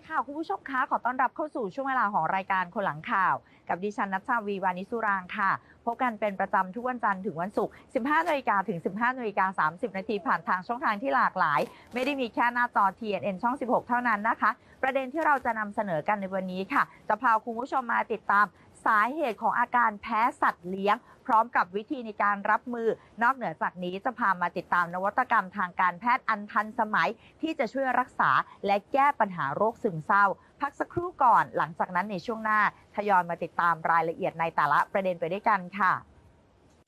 ีค่ะ คุณผู้ชมคะขอต้อนรับเข้าสู่ช่วงเวลาของรายการคนหลังข่าว กับดิฉันนัชชาวีวานิสุรางค่ะ พบกันเป็นประจำทุกวันจันทร์ถึงวันศุกร์ 15นาฬิกาถึง 15นาฬิกา30 นาทีผ่านทางช่องทางที่หลากหลาย ไม่ได้มีแค่หน้าจอ TNN ช่อง 16 เท่านั้นนะคะ ประเด็นที่เราจะนำเสนอกันในวันนี้ค่ะ จะพาคุณผู้ชมมาติดตามสาเหตุของอาการแพ้สัตว์เลี้ยง ร้อมกับวิธีในการรับมือนอกเหนือจากนี้จะพามาติดตามนวัตกรรมทางการแพทย์อันทันสมัยที่จะช่วยรักษาและแก้ปัญหาโรคซึมเศร้า พักสักครู่ก่อน หลังจากนั้นในช่วงหน้าทยอยมาติดตามรายละเอียดในแต่ละประเด็นไปด้วยกันค่ะ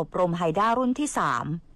อบรมไฮด้ารุ่นที่ 3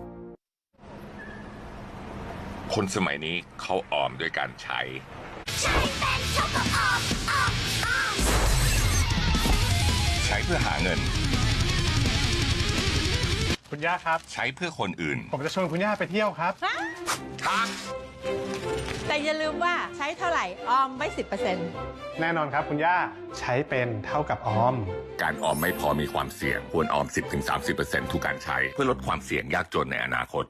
คนสมัยนี้เขาออมด้วยการใช้ใช้เพื่อหาเงิน คุณย่าครับ ใช้เพื่อคนอื่น ผมจะชวนคุณย่าไปเที่ยวครับแต่อย่าลืมว่าใช้เท่าไหร่ออมไว้สิบเปอร์เซ็นต์แน่นอนครับคุณย่าใช้เป็นเท่ากับออม การออมไม่พอมีความเสี่ยง ควรออม 10-30%ทุกการใช้ เพื่อลดความเสี่ยงยากจนในอนาคต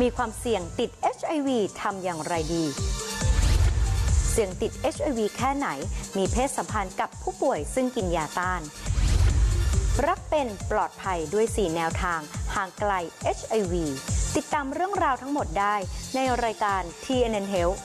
มีความเสี่ยงติด HIV ทำอย่างไรดี เสี่ยงติด HIV แค่ไหน มีเพศสัมพันธ์กับผู้ป่วยซึ่งกินยาต้าน รักเป็นปลอดภัยด้วย 4 แนวทาง ห่างไกล HIV ติดตามเรื่องราวทั้งหมดได้ในรายการ TNN Health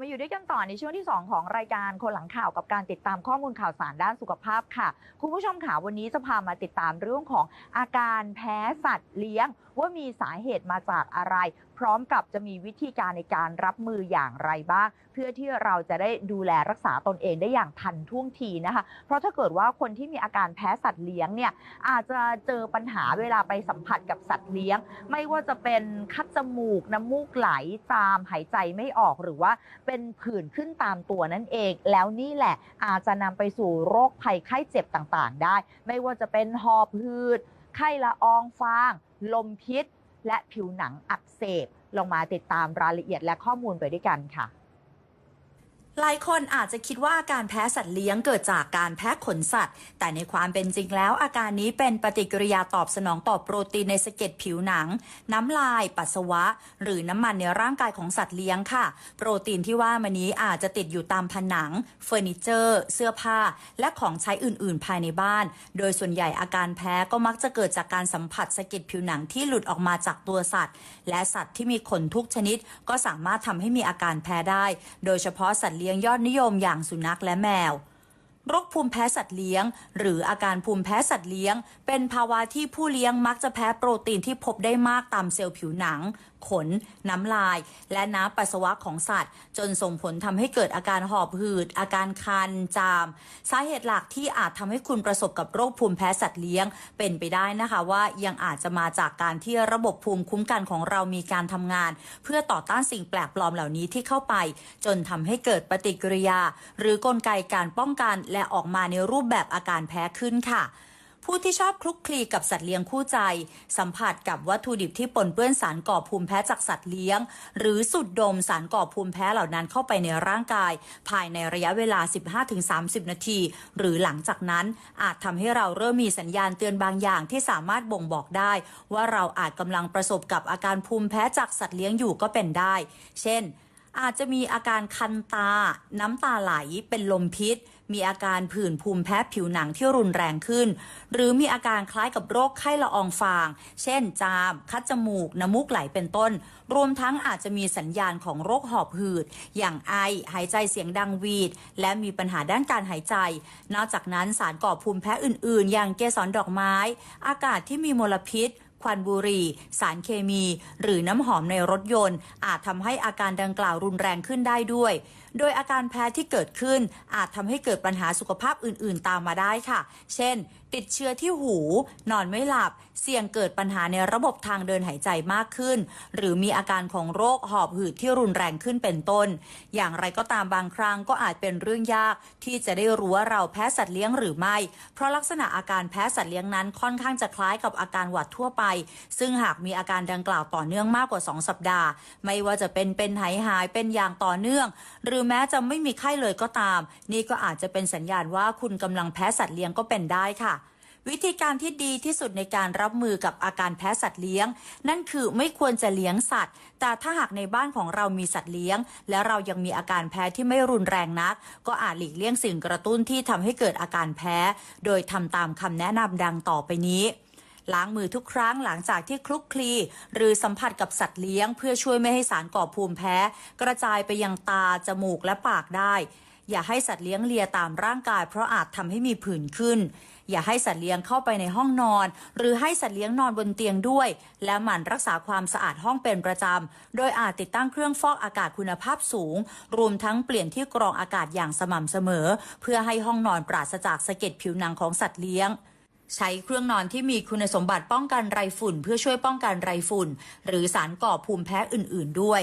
มาอยู่ด้วยกันต่อในช่วงที่ 2 ของรายการคนหลังข่าวกับการติดตามข้อมูลข่าวสารด้านสุขภาพค่ะ คุณผู้ชมค่ะวันนี้จะพามาติดตามเรื่องของอาการแพ้สัตว์เลี้ยงว่ามีสาเหตุมาจากอะไร พร้อมกับจะมีวิธีการในการรับมืออย่างไรบ้าง เพื่อที่เราจะได้ดูแลรักษาตนเองได้อย่างทันท่วงทีนะคะ เพราะถ้าเกิดว่าคนที่มีอาการแพ้สัตว์เลี้ยงเนี่ยอาจจะเจอปัญหาเวลาไปสัมผัสกับสัตว์เลี้ยง ไม่ว่าจะเป็นคัดจมูกน้ำมูกไหลจามหายใจไม่ออกหรือว่าเป็นผื่นขึ้นตามตัวนั่นเอง แล้วนี่แหละอาจจะนำไปสู่โรคภัยไข้เจ็บต่างๆ ได้ ไม่ว่าจะเป็นหอบหืด ไข้ละอองฟาง ลมพิษ และผิวหนังอักเสบ ลงมาติดตามรายละเอียดและข้อมูลไปด้วยกันค่ะ หลายคนอาจจะคิดว่าอาการแพ้สัตว์เลี้ยงเกิดจากการแพ้ขนสัตว์ แต่ในความเป็นจริงแล้วอาการนี้เป็นปฏิกิริยาตอบสนองต่อโปรตีนในสะเก็ดผิวหนัง น้ำลาย ปัสสาวะ หรือน้ำมันในร่างกายของสัตว์เลี้ยงค่ะ โปรตีนที่ว่ามานี้อาจจะติดอยู่ตามผนัง เฟอร์นิเจอร์ เสื้อผ้า และของใช้อื่น ๆ ภายในบ้าน โดยส่วนใหญ่อาการแพ้ก็มักจะเกิดจากการสัมผัสสะเก็ดผิวหนังที่หลุดออกมาจากตัวสัตว์ และสัตว์ที่มีขนทุกชนิด ก็สามารถทำให้มีอาการแพ้ได้ โดยเฉพาะสัตว์เลี้ยงยอดนิยมอย่างสุนัขและแมวโรคภูมิแพ้สัตว์เลี้ยง หรืออาการภูมิแพ้สัตว์เลี้ยง เป็นภาวะที่ผู้เลี้ยงมักจะแพ้โปรตีนที่พบได้มากตามเซลล์ผิวหนังขน น้ำลาย และน้ำปัสสาวะของสัตว์ จนส่งผลทำให้เกิดอาการหอบหืด อาการคัน จาม สาเหตุหลักที่อาจทำให้คุณประสบกับโรคภูมิแพ้สัตว์เลี้ยง เป็นไปได้นะคะว่ายังอาจจะมาจากการที่ระบบภูมิคุ้มกันของเรามีการทำงาน เพื่อต่อต้านสิ่งแปลกปลอมเหล่านี้ที่เข้าไป จนทำให้เกิดปฏิกิริยา หรือกลไกการป้องกันและออกมาในรูปแบบอาการแพ้ขึ้นค่ะ ผู้ที่ชอบคลุกคลีกับสัตว์เลี้ยงคู่ใจ สัมผัสกับวัตถุดิบที่ปนเปื้อนสารก่อภูมิแพ้จากสัตว์เลี้ยง หรือสุดดมสารก่อภูมิแพ้เหล่านั้นเข้าไปในร่างกาย ภายในระยะเวลา 15-30 นาที หรือหลังจากนั้นอาจทำให้เราเริ่มมีสัญญาณเตือนบางอย่างที่สามารถบ่งบอกได้ ว่าเราอาจกำลังประสบกับอาการภูมิแพ้จากสัตว์เลี้ยงอยู่ก็เป็นได้ เช่นอาจจะมีอาการคันตา น้ำตาไหล เป็นลมพิษ มีอาการผื่นภูมิแพ้ผิวหนังที่รุนแรงขึ้น หรือมีอาการคล้ายกับโรคไข้ละอองฟาง เช่น จาม คัดจมูก น้ำมูกไหลเป็นต้น รวมทั้งอาจจะมีสัญญาณของโรคหอบหืด อย่างไอ หายใจเสียงดังวีด และมีปัญหาด้านการหายใจ นอกจากนั้นสารก่อภูมิแพ้อื่น ๆ อย่างเกสรดอกไม้ อากาศที่มีมลพิษควันบุหรี่ สารเคมี หรือน้ำหอมในรถยนต์ อาจทำให้อาการดังกล่าวรุนแรงขึ้นได้ด้วย โดยอาการแพ้ที่เกิดขึ้นอาจทำให้เกิดปัญหาสุขภาพอื่น ๆ ตามมาได้ค่ะ เช่น ติดเชื้อที่หู นอนไม่หลับ เสี่ยงเกิดปัญหาในระบบทางเดินหายใจมากขึ้น หรือมีอาการของโรคหอบหืดที่รุนแรงขึ้นเป็นต้น อย่างไรก็ตามบางครั้งก็อาจเป็นเรื่องยาก ที่จะได้รู้ว่าเราแพ้สัตว์เลี้ยงหรือไม่ เพราะลักษณะอาการแพ้สัตว์เลี้ยงนั้นค่อนข้างจะคล้ายกับอาการหวัดทั่วไป ซึ่งหากมีอาการดังกล่าวต่อเนื่องมากกว่า 2 สัปดาห์ ไม่ว่าจะเป็นเป็นหายหายเป็นอย่างต่อเนื่อง หรือแม้จะไม่มีไข้เลยก็ตาม นี่ก็อาจจะเป็นสัญญาณว่าคุณกำลังแพ้สัตว์เลี้ยงก็เป็นได้ค่ะ วิธีการที่ดีที่สุดในการรับมือกับอาการแพ้สัตว์เลี้ยง นั่นคือไม่ควรจะเลี้ยงสัตว์ แต่ถ้าหากในบ้านของเรามีสัตว์เลี้ยง และเรายังมีอาการแพ้ที่ไม่รุนแรงนัก ก็อาจหลีกเลี่ยงสิ่งกระตุ้นที่ทำให้เกิดอาการแพ้ โดยทำตามคำแนะนำดังต่อไปนี้ล้างมือทุกครั้งหลังจากที่คลุกคลี หรือสัมผัสกับสัตว์เลี้ยง เพื่อช่วยไม่ให้สารก่อภูมิแพ้ กระจายไปยังตา จมูกและปากได้ อย่าให้สัตว์เลี้ยงเลียตามร่างกาย เพราะอาจทำให้มีผื่นขึ้น อย่าให้สัตว์เลี้ยงเข้าไปในห้องนอน หรือให้สัตว์เลี้ยงนอนบนเตียงด้วย และหมั่นรักษาความสะอาดห้องเป็นประจำ โดยอาจติดตั้งเครื่องฟอกอากาศคุณภาพสูง รวมทั้งเปลี่ยนที่กรองอากาศอย่างสม่ำเสมอ เพื่อให้ห้องนอนปราศจากสะเก็ดผิวหนังของสัตว์เลี้ยงใช้เครื่องนอนที่มีคุณสมบัติป้องกันไรฝุ่น เพื่อช่วยป้องกันไรฝุ่น หรือสารก่อภูมิแพ้อื่น ๆ ด้วย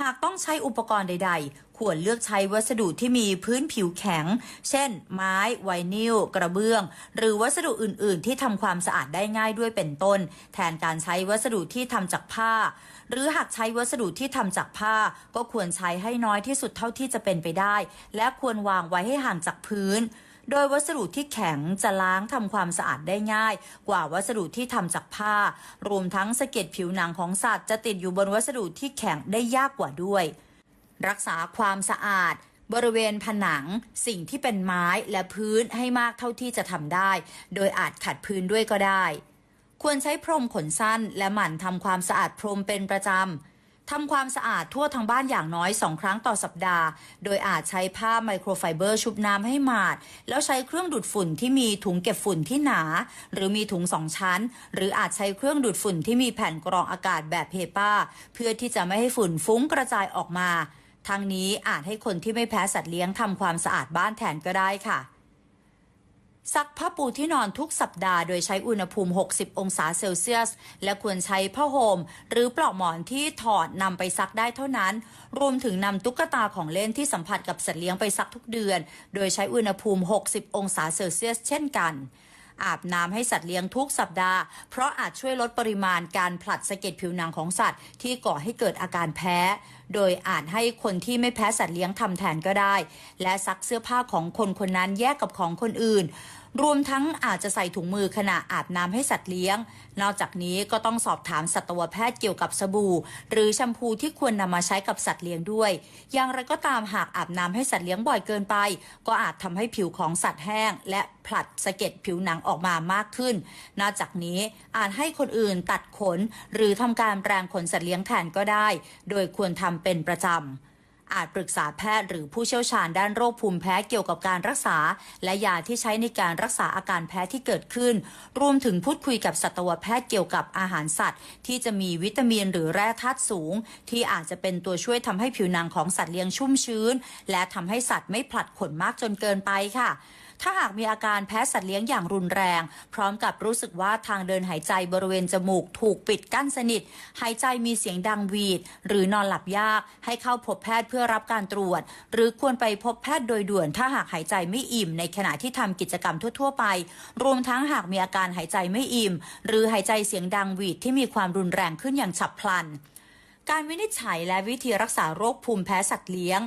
หากต้องใช้อุปกรณ์ใด ๆ ควรเลือกใช้วัสดุที่มีพื้นผิวแข็ง เช่น ไม้ไวนิลกระเบื้อง หรือวัสดุอื่น ๆ ที่ทำความสะอาดได้ง่ายด้วยเป็นต้น แทนการใช้วัสดุที่ทำจากผ้า หรือหากใช้วัสดุที่ทำจากผ้า ก็ควรใช้ให้น้อยที่สุดเท่าที่จะเป็นไปได้ และควรวางไว้ให้ห่างจากพื้นโดยวัสดุที่แข็งจะล้างทำความสะอาดได้ง่าย กว่าวัสดุที่ทำจากผ้า รวมทั้งสะเก็ดผิวหนังของสัตว์จะติดอยู่บนวัสดุที่แข็งได้ยากกว่าด้วย รักษาความสะอาด บริเวณผนังสิ่งที่เป็นไม้และพื้นให้มากเท่าที่จะทำได้ โดยอาจขัดพื้นด้วยก็ได้ ควรใช้พรมขนสั้น และหมั่นทำความสะอาดพรมเป็นประจำทำความสะอาดทั่วทั้งบ้านอย่างน้อย2ครั้งต่อสัปดาห์ โดยอาจใช้ผ้าไมโครไฟเบอร์ชุบน้ำให้หมาด แล้วใช้เครื่องดูดฝุ่นที่มีถุงเก็บฝุ่นที่หนา หรือมีถุงสองชั้น หรืออาจใช้เครื่องดูดฝุ่นที่มีแผ่นกรองอากาศแบบเพปาเพื่อที่จะไม่ให้ฝุ่นฟุ้งกระจายออกมา ทางนี้อาจให้คนที่ไม่แพ้สัตว์เลี้ยงทำความสะอาดบ้านแทนก็ได้ค่ะ ซักผ้าปูที่นอนทุกสัปดาห์โดยใช้อุณหภูมิ 60 องศาเซลเซียส และควรใช้ผ้าห่มหรือปลอกหมอนที่ถอดนำไปซักได้เท่านั้น รวมถึงนำตุ๊กตาของเล่นที่สัมผัสกับสัตว์เลี้ยงไปซักทุกเดือน โดยใช้อุณหภูมิ 60 องศาเซลเซียส เช่นกัน อาบน้ำให้สัตว์เลี้ยงทุกสัปดาห์ เพราะอาจช่วยลดปริมาณการผลัดสะเก็ดผิวหนังของสัตว์ ที่ก่อให้เกิดอาการแพ้ โดยอาจให้คนที่ไม่แพ้สัตว์เลี้ยงทำแทนก็ได้ และซักเสื้อผ้าของคนคนนั้นแยกกับของคนอื่น รวมทั้งอาจจะใส่ถุงมือขณะอาบน้ำให้สัตว์เลี้ยง นอกจากนี้ก็ต้องสอบถามสัตวแพทย์เกี่ยวกับสบู่ หรือแชมพูที่ควรนำมาใช้กับสัตว์เลี้ยงด้วย อย่างไรก็ตามหากอาบน้ำให้สัตว์เลี้ยงบ่อยเกินไป ก็อาจทำให้ผิวของสัตว์แห้ง และผลัดสะเก็ดผิวหนังออกมามากขึ้น นอกจากนี้อาจให้คนอื่นตัดขน หรือทำการแปรงขนสัตว์เลี้ยงแทนก็ได้ โดยควรทำเป็นประจำ อาจปรึกษาแพทย์หรือผู้เชี่ยวชาญด้านโรคภูมิแพ้เกี่ยวกับการรักษา และยาที่ใช้ในการรักษาอาการแพ้ที่เกิดขึ้น รวมถึงพูดคุยกับสัตวแพทย์เกี่ยวกับอาหารสัตว์ ที่จะมีวิตามินหรือแร่ธาตุสูง ที่อาจจะเป็นตัวช่วยทำให้ผิวหนังของสัตว์เลี้ยงชุ่มชื้น และทำให้สัตว์ไม่ผลัดขนมากจนเกินไปค่ะ ถ้าหากมีอาการแพ้สัตว์เลี้ยงอย่างรุนแรง พร้อมกับรู้สึกว่าทางเดินหายใจบริเวณจมูกถูกปิดกั้นสนิท หายใจมีเสียงดังวีด หรือนอนหลับยาก ให้เข้าพบแพทย์เพื่อรับการตรวจ หรือควรไปพบแพทย์โดยด่วน ถ้าหากหายใจไม่อิ่ม ในขณะที่ทำกิจกรรมทั่ว ๆ ไป รวมทั้งหากมีอาการหายใจไม่อิ่ม หรือหายใจเสียงดังวีดที่มีความรุนแรงขึ้นอย่างฉับพลันการวินิจฉัยและวิธีรักษาโรคภูมิแพ้สัตว์เลี้ยง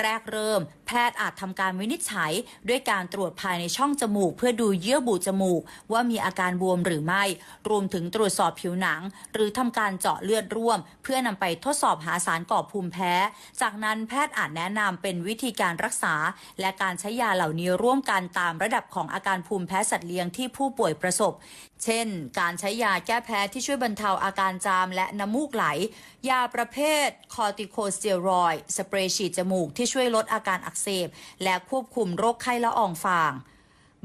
แรกเริ่ม แพทย์อาจทำการวินิจฉัย ด้วยการตรวจภายในช่องจมูก เพื่อดูเยื่อบุจมูก ว่ามีอาการบวมหรือไม่ รวมถึงตรวจสอบผิวหนัง หรือทำการเจาะเลือดร่วม เพื่อนำไปทดสอบหาสารก่อภูมิแพ้ จากนั้นแพทย์อาจแนะนำเป็นวิธีการรักษา และการใช้ยาเหล่านี้ร่วมกันตามระดับของอาการภูมิแพ้สัตว์เลี้ยงที่ผู้ป่วยประสบ เช่น การใช้ยาแก้แพ้ที่ช่วยบรรเทาอาการจามและน้ำมูกไหล ยาประเภทคอติโคสเตียรอย สเปรย์ฉีดจมูกที่ช่วยลดอาการอักเสบ และควบคุมโรคไข้ละอองฟาง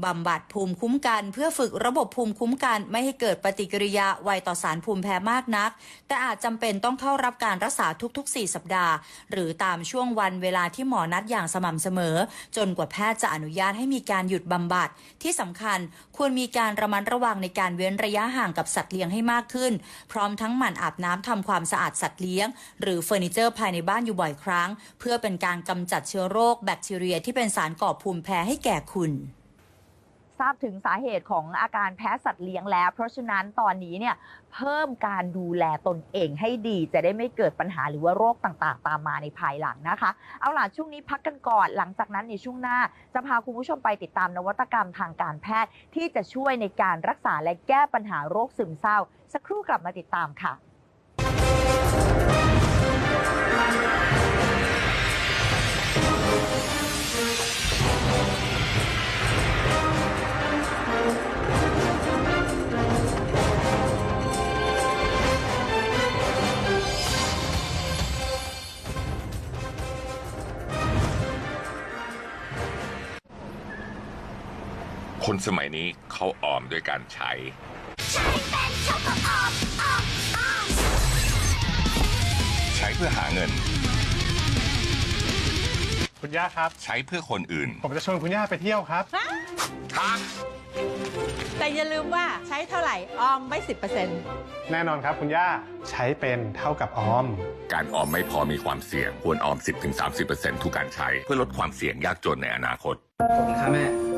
บำบัดภูมิคุ้มกันเพื่อฝึกระบบภูมิคุ้มกันไม่ให้เกิดปฏิกิริยาไวต่อสารภูมิแพ้มากนัก แต่อาจจำเป็นต้องเข้ารับการรักษาทุกๆ 4 สัปดาห์ หรือตามช่วงวันเวลาที่หมอนัดอย่างสม่ำเสมอ จนกว่าแพทย์จะอนุญาตให้มีการหยุดบำบัด ที่สำคัญควรมีการระมัดระวังในการเว้นระยะห่างกับสัตว์เลี้ยงให้มากขึ้น พร้อมทั้งหมั่นอาบน้ำทำความสะอาดสัตว์เลี้ยง หรือเฟอร์นิเจอร์ภายในบ้านอยู่บ่อยครั้ง เพื่อเป็นการกำจัดเชื้อโรคแบคทีเรียที่เป็นสารก่อภูมิแพ้ให้แก่คุณ ทราบถึงสาเหตุของอาการแพ้สัตว์เลี้ยงแล้ว เพราะฉะนั้นตอนนี้เนี่ยเพิ่มการดูแลตนเองให้ดี จะได้ไม่เกิดปัญหาหรือว่าโรคต่างๆ ตามมาในภายหลังนะคะ เอาล่ะช่วงนี้พักกันก่อน หลังจากนั้นในช่วงหน้า จะพาคุณผู้ชมไปติดตามนวัตกรรมทางการแพทย์ ที่จะช่วยในการรักษาและแก้ปัญหาโรคซึมเศร้า สักครู่กลับมาติดตามค่ะ สมัยนี้เขาออมด้วยการใช้ ใช้เพื่อหาเงิน คุณย่าครับ ใช้เพื่อคนอื่น ผมจะชวนคุณย่าไปเที่ยวครับแต่อย่าลืมว่าใช้เท่าไหร่ออมไว้10%แน่นอนครับคุณย่าใช้เป็นเท่ากับออม การออมไม่พอมีความเสี่ยง ควรออม 10-30%ทุกการใช้ เพื่อลดความเสี่ยงยากจนในอนาคตขอบคุณครับแม่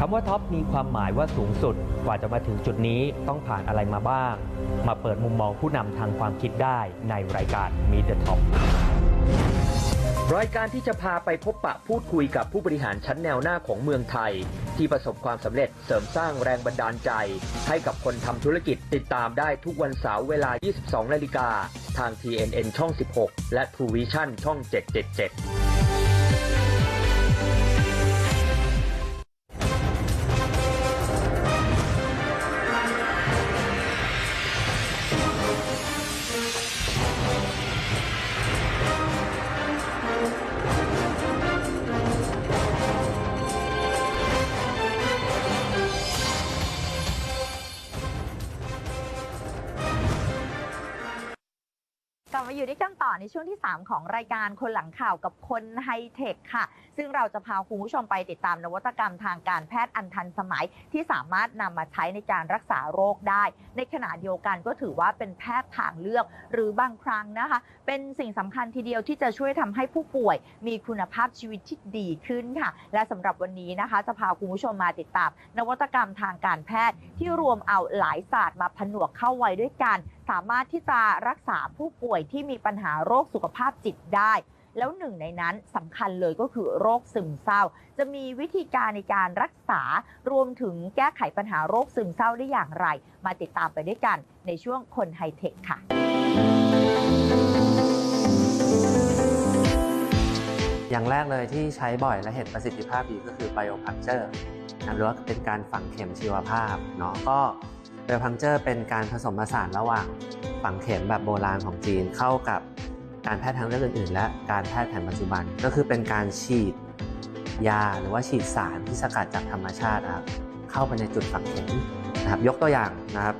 คำว่าท็อปมีความหมายว่าสูงสุดกว่าจะมาถึงจุดนี้ต้องผ่านอะไรมาบ้าง มาเปิดมุมมองผู้นำทางความคิดได้ในรายการ Meet the Top รายการที่จะพาไปพบปะพูดคุยกับผู้บริหารชั้นแนวหน้าของเมืองไทย ที่ประสบความสำเร็จเสริมสร้างแรงบันดาลใจ ให้กับคนทำธุรกิจติดตามได้ทุกวันเสาร์เวลา 22 นาฬิกา ทาง TNN ช่อง 16 และ True Vision ช่อง 777 ลับมาอยู่ด้วยกันต่อในช่วงที่ 3 ของรายการคนหลังข่าวกับคนไฮเทคค่ะ ซึ่งเราจะพาคุณผู้ชมไปติดตามนวัตกรรมทางการแพทย์อันทันสมัย ที่สามารถนำมาใช้ในการรักษาโรคได้ ในขณะเดียวกันก็ถือว่าเป็นแพทย์ทางเลือก หรือบางครั้งนะคะ เป็นสิ่งสำคัญทีเดียวที่จะช่วยทำให้ผู้ป่วย มีคุณภาพชีวิตที่ดีขึ้นค่ะ และสำหรับวันนี้นะคะ จะพาคุณผู้ชมมาติดตาม นวัตกรรมทางการแพทย์ที่รวมเอาหลายศาสตร์มาผนวกเข้าไว้ด้วยกัน สามารถที่จะรักษาผู้ป่วยที่มีปัญหาโรคสุขภาพจิตได้ แล้วหนึ่งในนั้นสำคัญเลยก็คือโรคซึมเศร้า จะมีวิธีการในการรักษารวมถึงแก้ไขปัญหาโรคซึมเศร้าได้อย่างไร มาติดตามไปด้วยกันในช่วงคนไฮเทคค่ะอย่างแรกเลยที่ใช้บ่อยและเห็นประสิทธิภาพดีก็คือ biopuncture นะหรือว่าเป็นการฝังเข็มชีวภาพเนาะก็ biopuncture เป็นการผสมผสานระหว่างฝังเข็มแบบโบราณของจีนเข้ากับการแพทย์ทางเลือกอื่นๆ และการแพทย์แผนปัจจุบัน ก็คือเป็นการฉีดยาหรือว่าฉีดสารที่สกัดจากธรรมชาติครับเข้าไปในจุดฝังเข็มนะครับยกตัวอย่างนะครับ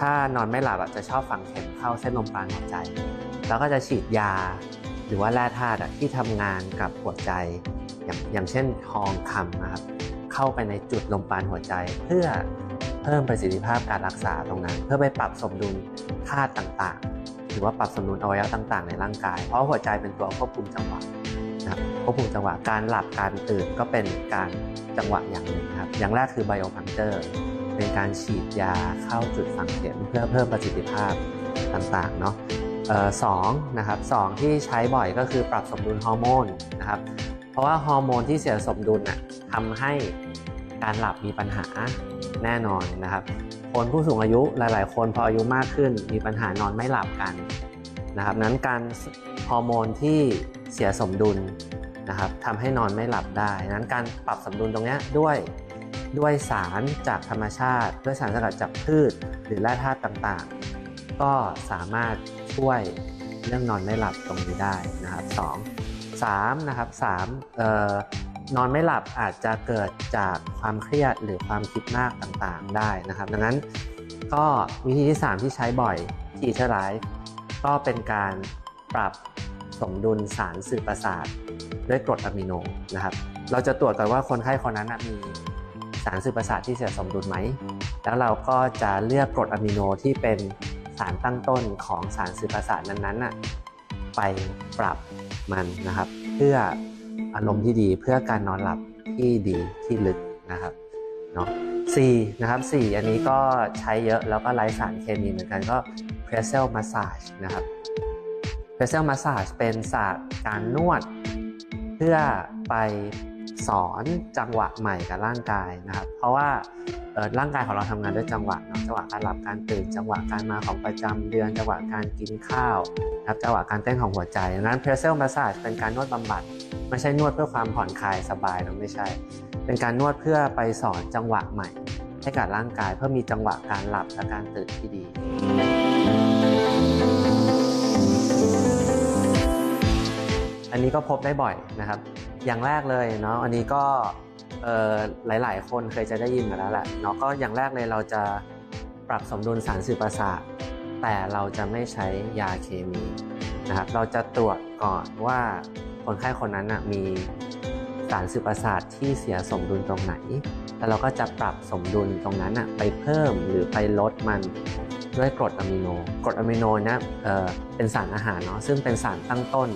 ถ้านอนไม่หลับจะชอบฝังเข็มเข้าเส้นลมปราณหัวใจ แล้วก็จะฉีดยา หรือว่าแร่ธาตุที่ทำงานกับหัวใจ อย่างอย่างเช่นทองคำนะครับเข้าไปในจุดลมปราณหัวใจเพื่อ เพิ่มประสิทธิภาพการรักษาตรงนั้น เพื่อไปปรับสมดุลธาตุต่างๆ หรือว่าปรับสมดุลอวัยวะต่างๆ ในร่างกาย เพราะหัวใจเป็นตัวควบคุมจังหวะนะครับควบคุมจังหวะการหลับการตื่นก็เป็นการจังหวะอย่างหนึ่งนะครับอย่างแรกคือไบโอพังเจอร์เป็นการฉีดยาเข้าจุดฝังเข็มเพื่อเพิ่มประสิทธิภาพต่างๆเนาะสองนะครับสองที่ใช้บ่อยก็คือปรับสมดุลฮอร์โมนนะครับเพราะว่าฮอร์โมนที่เสียสมดุลน่ะทำให้ การหลับมีปัญหาแน่นอนนะครับ คนผู้สูงอายุหลาย ๆ คนพออายุมากขึ้น มีปัญหานอนไม่หลับกันนะครับนั้นการฮอร์โมนที่เสียสมดุลนะครับทำให้นอนไม่หลับได้ นั้นการปรับสมดุลตรงนี้ด้วยด้วยสารจากธรรมชาติ ด้วยสารสกัดจากพืช หรือแร่ธาตุต่างๆ ก็สามารถช่วยเรื่องนอนไม่หลับตรงนี้ได้นะครับสองสามนะครับสามเอ่อ นอนไม่หลับอาจจะเกิดจากความเครียดหรือความคิดมากต่างๆได้นะครับ ดังนั้นก็วิธีที่ 3 ที่ใช้บ่อยที่เชอร์ไลฟ์ก็เป็นการปรับสมดุลสารสื่อประสาทด้วยกรดอะมิโนนะครับ เราจะตรวจกันว่าคนไข้คนนั้นมีสารสื่อประสาทที่เสียสมดุลไหม แล้วเราก็จะเลือกกรดอะมิโนที่เป็นสารตั้งต้นของสารสื่อประสาทนั้นๆไปปรับมันนะครับ เพื่อ อารมณ์ที่ดีเพื่อการนอนหลับที่ดีที่ลึกนะครับเนาะสี่นะครับสี่อันนี้ก็ใช้เยอะแล้วก็ไร้สารเคมีเหมือนกันก็ p r e s e l massage นะครับ p r e s e l massage เป็นศาสตร์การนวด เพื่อไปสอนจังหวะใหม่กับร่างกายนะครับ เพราะว่า ร่างกายของเราทำงานด้วยจังหวะเนาะจังหวะการหลับการตื่น จังหวะการมาของประจำเดือน จังหวะการกินข้าวนะครับจังหวะการเต้นของหัวใจดังนั้น p r e s e l massage เป็นการนวดบำบัดไม่ใช่นวดเพื่อความผ่อนคลายสบายนะไม่ใช่ เป็นการนวดเพื่อไปสอนจังหวะใหม่ ให้กับร่างกายเพื่อมีจังหวะการหลับและการตื่นที่ดีอันนี้ก็พบได้บ่อยนะครับ อย่างแรกเลยเนาะอันนี้ก็ หลาย ๆ คนเคยจะได้ยินมาแล้วแหละเนาะก็อย่างแรกเลยเราจะปรับสมดุลสารสื่อประสาทแต่เราจะไม่ใช้ยาเคมีนะครับเราจะตรวจก่อนว่าคนไข้คนนั้นนะมีสารสื่อประสาทที่เสียสมดุลตรงไหน แล้วเราก็จะปรับสมดุลตรงนั้นนะไปเพิ่มหรือไปลดมันด้วยกรดอะมิโน กรดอะมิโนนี่ยเออเป็นสารอาหารเนาะซึ่งเป็นสารตั้งต้น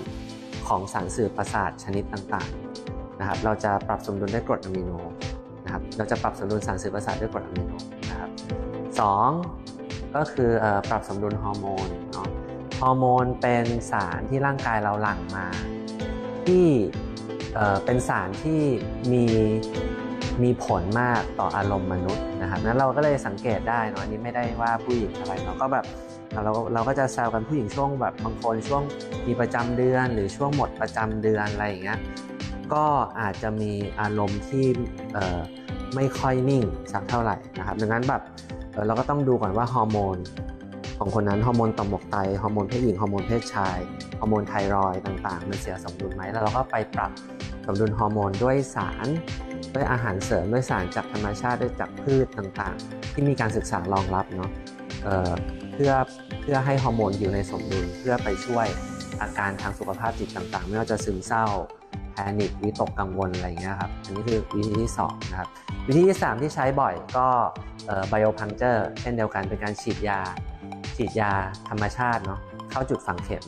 ของสารสื่อประสาทชนิดต่างๆ นะครับเราจะปรับสมดุลด้วยกรดอะมิโนนะครับเราจะปรับสมดุลสารสื่อประสาทด้วยกรดอะมิโนนะครับสองก็คืออปรับสมดุลฮอร์โมนเนาะฮอร์โมนเป็นสารที่ร่างกายเราหลั่งมา ที่เอ่อเป็นสารที่มีมีผลมากต่ออารมณ์มนุษย์นะครับนั้นเราก็เลยสังเกตได้เนาะอันนี้ไม่ได้ว่าผู้หญิงอะไรเราก็แบบเราเราก็จะแซวกันผู้หญิงช่วงแบบบางคนช่วงมีประจำเดือน หรือช่วงหมดประจำเดือนอะไรอย่างเงี้ย ก็อาจจะมีอารมณ์ที่ไม่ค่อยนิ่งสักเท่าไหร่นะครับดังนั้นแบบเราก็ต้องดูก่อนว่าฮอร์โมนของคนนั้นฮอร์โมนต่อมหมวกไตฮอร์โมนเพศหญิงฮอร์โมนเพศชายฮอร์โมนไทรอยต่างๆ มันเสียสมดุลไหมแล้วเราก็ไปปรับสมดุลฮอร์โมนด้วยสารด้วยอาหารเสริมด้วยสารจากธรรมชาติด้วยจากพืชต่างๆ ที่มีการศึกษารองรับเนาะเเพื่อเพื่อให้ฮอร์โมนอยู่ในสมดุลเพื่อไปช่วยอาการทางสุขภาพจิตต่างๆ ไม่ว่าจะซึมเศร้า แพนิควิตกกังวลอะไรอย่างเงี้ยครับอันนี้คือวิธีที่สองนะครับวิธีที่สามที่ใช้บ่อยก็ไบโอพังเจอร์เช่นเดียวกันเป็นการฉีดยา ฉีดยาธรรมชาติเนาะเข้าจุดฝังเข็ม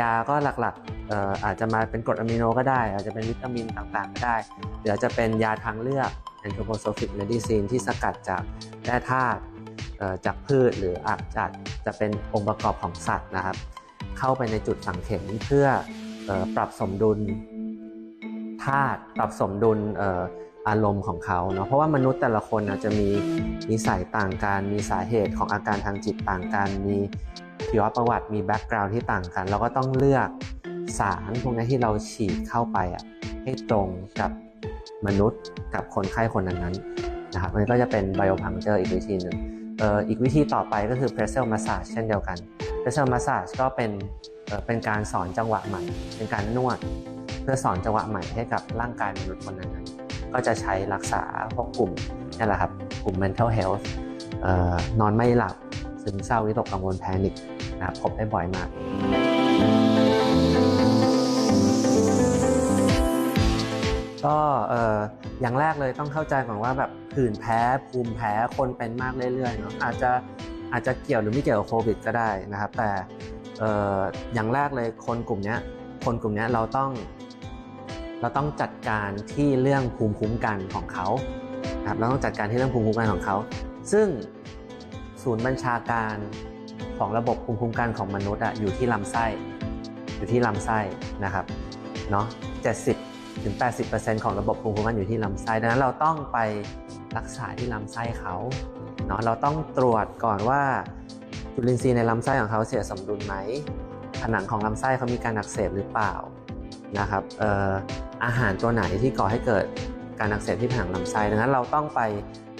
ยาก็หลักๆอออาจจะมาเป็นกรดอะมิโนก็ได้ อาจจะเป็นวิตามินต่างๆก็ได้หรือจะเป็นยาทางเลือก anthroposophic medicine ที่สกัดจากแร่ธาตุจากพืชหรืออาจจะจะเป็นองค์ประกอบของสัตว์นะครับ เข้าไปในจุดฝังเข็มเพื่อเอ่อปรับสมดุล ธาตุปรับสมดุลอารมณ์ของเขาเนาะเพราะว่ามนุษย์แต่ละคนอาจจะมีนิสัยต่างกันมีสาเหตุของอาการทางจิตต่างกัน มีชีวประวัติมีแบ็กกราวด์ที่ต่างกัน เราก็ต้องเลือกสารพวกนี้ที่เราฉีดเข้าไปอะให้ตรงกับมนุษย์กับคนไข้คนนั้นๆนะครับมันก็จะเป็นไบโอพังเจอร์อีกวิธีหนึ่งเอ่ออีกวิธีต่อไปก็คือ pressure massage เช่นเดียวกัน pressure massage ก็เป็นเอ่อเป็นการสอนจังหวะใหม่ เป็นการนวด เพื่อสอนจังหวะใหม่ให้กับร่างกายมนุษย์คนนั้น ก็จะใช้รักษาพวกกลุ่มนี่แหละครับกลุ่ม mental health ออนอนไม่หลับซึมเศร้าวิตกกังวลแพนิคนะครับพบได้บ่อยมาก ก็เอออย่างแรกเลยต้องเข้าใจก่อนว่าแบบผื่นแพ้ภูมิแพ้คนเป็นมากเรื่อยๆเนาะอาจจะอาจจะเกี่ยวหรือไม่เกี่ยวกับโควิดก็ได้นะครับ แต่เอออย่างแรกเลยคนกลุ่มนี้คนกลุ่มนี้เราต้อง เราต้องจัดการที่เรื่องภูมิคุ้มกันของเขานะครับเราต้องจัดการที่เรื่องภูมิคุ้มกันของเขา ซึ่งศูนย์บัญชาการของระบบภูมิคุ้มกันของมนุษย์อะอยู่ที่ลำไส้ อยู่ที่ลำไส้นะครับเนาะ70ถึง 80%ของระบบภูมิคุ้มกันอยู่ที่ลำไส้ดังนั้นเราต้องไปรักษาที่ลำไส้เขาเนาะเราต้องตรวจก่อนว่าจุลินทรีย์ในลำไส้ของเขาเสียสมดุลไหม ผนังของลำไส้เขามีการอักเสบหรือเปล่านะครับเอาหารตัวไหนที่ก่อให้เกิดการอักเสบที่ผนังลำไส้ดังนั้นเราต้องไป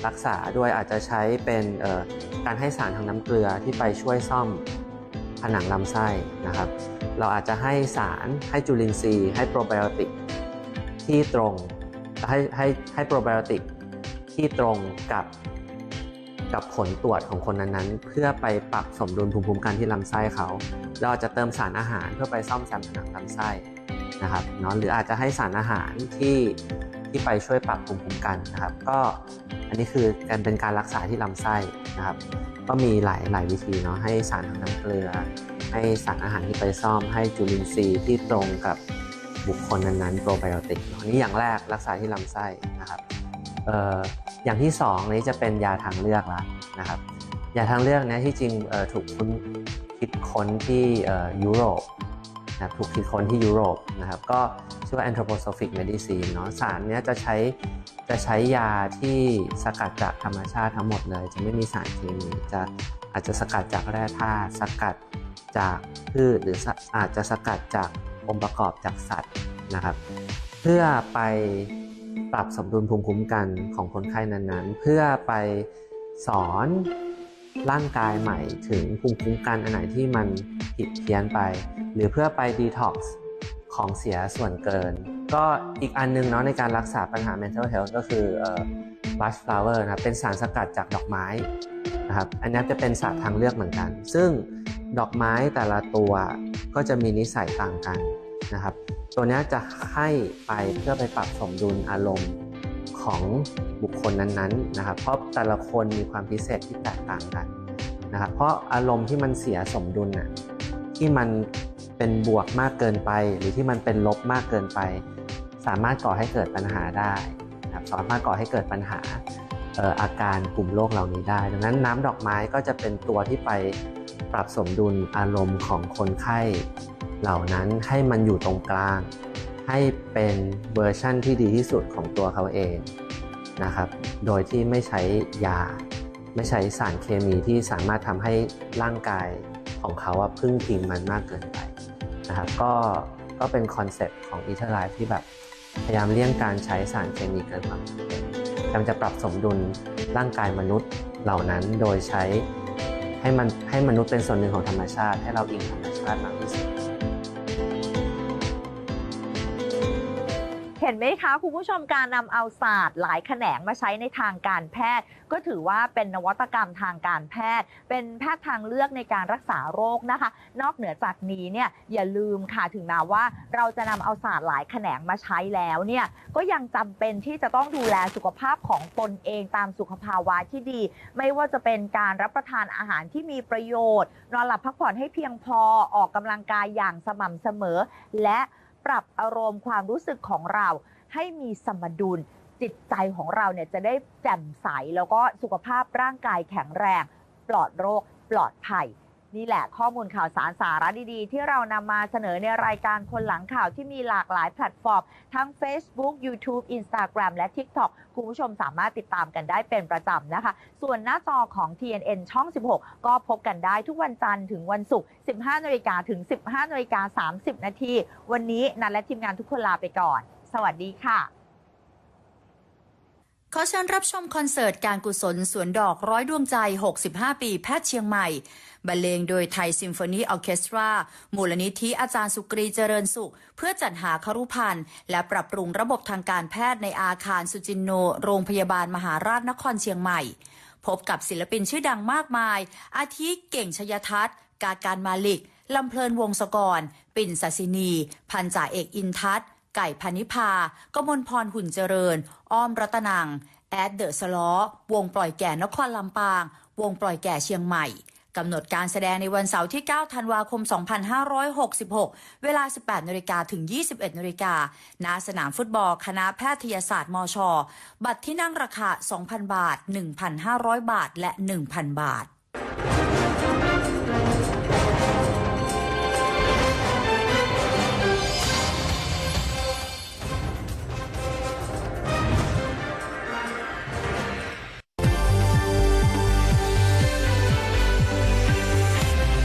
รักษาด้วยอาจจะใช้เป็นการให้สารทางน้ำเกลือที่ไปช่วยซ่อมผนังลำไส้นะครับ เราอาจจะให้สารให้จุลินทรีย์ ให้โปรไบโอติกที่ตรงให้ให้ให้โปรไบโอติกที่ตรงกับกับผลตรวจของคนนั้นๆ เพื่อไปปรับสมดุลภูมิคุ้มกันที่ลำไส้เขา เราอาจจะเติมสารอาหารเพื่อไปซ่อมแซมผนังลำไส้ นะครับเนาะหรืออาจจะให้สารอาหารที่ที่ไปช่วยปรับภูมิคุ้มกันนะครับ ก็อันนี้คือการเป็นการรักษาที่ลำไส้นะครับ ก็มีหลายหลายวิธีเนาะให้สารทางน้ำเกลือ ให้สารอาหารที่ไปซ่อม ให้จุลินทรีย์ที่ตรงกับบุคคลนั้นๆโปรไบโอติกเนาะนี่อย่างแรกรักษาที่ลำไส้นะครับเอ่ออย่างที่สองนี้จะเป็นยาทางเลือกละนะครับยาทางเลือกนี้ที่จริงเอ่อถูกคุ้นคิดค้นที่เอ่อยุโรป นะครับถูกคิดค้นที่ยุโรปนะครับก็ชื่อว่า anthroposophic medicine เนาะสารเนี้ยจะใช้จะใช้ยาที่สกัดจากธรรมชาติทั้งหมดเลย จะไม่มีสารเคมีจะอาจจะสกัดจากแร่ธาตุสกัดจากพืชหรืออาจจะสกัดจากองค์ประกอบจากสัตว์นะครับ เพื่อไปปรับสมดุลภูมิคุ้มกันของคนไข้นั้นๆ เพื่อไปสอน ร่างกายใหม่ถึงภูมิคุ้มกันอันไหนที่มันผิดเพี้ยนไป หรือเพื่อไปดีท็อกซ์ของเสียส่วนเกิน ก็อีกอันนึงเนาะในการรักษาปัญหา mental health ก็คือเอ่อ bush flower นะครับเป็นสารสกัดจากดอกไม้นะครับอันนี้จะเป็นศาสตร์ทางเลือกเหมือนกัน ซึ่งดอกไม้แต่ละตัวก็จะมีนิสัยต่างกันนะครับ ตัวนี้จะให้ไปเพื่อไปปรับสมดุลอารมณ์ ของบุคคลนั้นๆนะครับ เพราะแต่ละคนมีความพิเศษที่แตกต่างกันนะครับ เพราะอารมณ์ที่มันเสียสมดุลน่ะที่มันเป็นบวกมากเกินไป หรือที่มันเป็นลบมากเกินไป สามารถก่อให้เกิดปัญหาได้นะครับสามารถก่อให้เกิดปัญหาอาการกลุ่มโรคเหล่านี้ได้ ดังนั้นน้ำดอกไม้ก็จะเป็นตัวที่ไปปรับสมดุลอารมณ์ของคนไข้เหล่านั้นให้มันอยู่ตรงกลาง ให้เป็นเวอร์ชั่นที่ดีที่สุดของตัวเขาเองนะครับ โดยที่ไม่ใช้ยา ไม่ใช้สารเคมีที่สามารถทำให้ร่างกายของเขาพึ่งพิงมันมากเกินไปนะครับก็ก็เป็นคอนเซ็ปต์ของ e a t e r Life ที่แบบพยายามเลี่ยงการใช้สารเคมีเกินความจำเป็นพยายามจะปรับสมดุลร่างกายมนุษย์เหล่านั้นโดยใช้ให้มันให้มนุษย์เป็นส่วนหนึ่งของธรรมชาติ ให้เราอิงธรรมชาติมากที่สุด เห็นไหมคะคุณผู้ชมการนำเอาศาสตร์หลายแขนงมาใช้ในทางการแพทย์ ก็ถือว่าเป็นนวัตกรรมทางการแพทย์ เป็นแพทย์ทางเลือกในการรักษาโรคนะคะ นอกเหนือจากนี้เนี่ยอย่าลืมค่ะถึงแม้ว่า เราจะนำเอาศาสตร์หลายแขนงมาใช้แล้วเนี่ยก็ยังจำเป็นที่จะต้องดูแลสุขภาพของตนเองตามสุขภาวะที่ดี ไม่ว่าจะเป็นการรับประทานอาหารที่มีประโยชน์ นอนหลับพักผ่อนให้เพียงพอออกกำลังกายอย่างสม่ำเสมอ และ ปรับอารมณ์ความรู้สึกของเรา ให้มีสมดุลจิตใจของเราเนี่ยจะได้แจ่มใสแล้วก็สุขภาพร่างกายแข็งแรง ปลอดโรคปลอดภัย นี่แหละข้อมูลข่าวสารสาระดี ๆ ที่เรานำมาเสนอในรายการคนหลังข่าวที่มีหลากหลายแพลตฟอร์ม ทั้ง Facebook YouTube Instagram และ TikTok คุณผู้ชมสามารถติดตามกันได้เป็นประจำนะคะ ส่วนหน้าจอของ TNN ช่อง 16 ก็พบกันได้ทุกวันจันทร์ถึงวันศุกร์ 15นาฬิกาถึง 15นาฬิกา30 นาที วันนี้นันและทีมงานทุกคนลาไปก่อน สวัสดีค่ะ ขอเชิญรับชมคอนเสิร์ตการกุศลสวนดอกร้อยดวงใจ 65 ปีแพทย์เชียงใหม่ บรรเลงโดยไทยซิมโฟนีออเคสตรา มูลนิธิอาจารย์สุกรีเจริญสุข เพื่อจัดหาครุพันธ์และปรับปรุงระบบทางการแพทย์ในอาคารสุจินโน โรงพยาบาลมหาราชนครเชียงใหม่ พบกับศิลปินชื่อดังมากมาย อาทิเก่งชยทัศน์ กาการมาลิกลำเพลินวงศกร ปิ่นศศินี พันจ่าเอกอินทัศน์ ไก่พานิพากมลพรหุ่นเจริญ อ้อมรัตนัง แอดเดอะสล้อวงปล่อยแก่นครลำปาง วงปล่อยแก่เชียงใหม่กำหนดการแสดงในวันเสาร์ที่ 9 ธันวาคม 2566 เวลา 18นาฬิกาถึง 21นาฬิกาณสนามฟุตบอล คณะแพทยศาสตร์มช บัตรที่นั่งราคา 2,000 บาท 1,500 บาท และ 1,000 บาท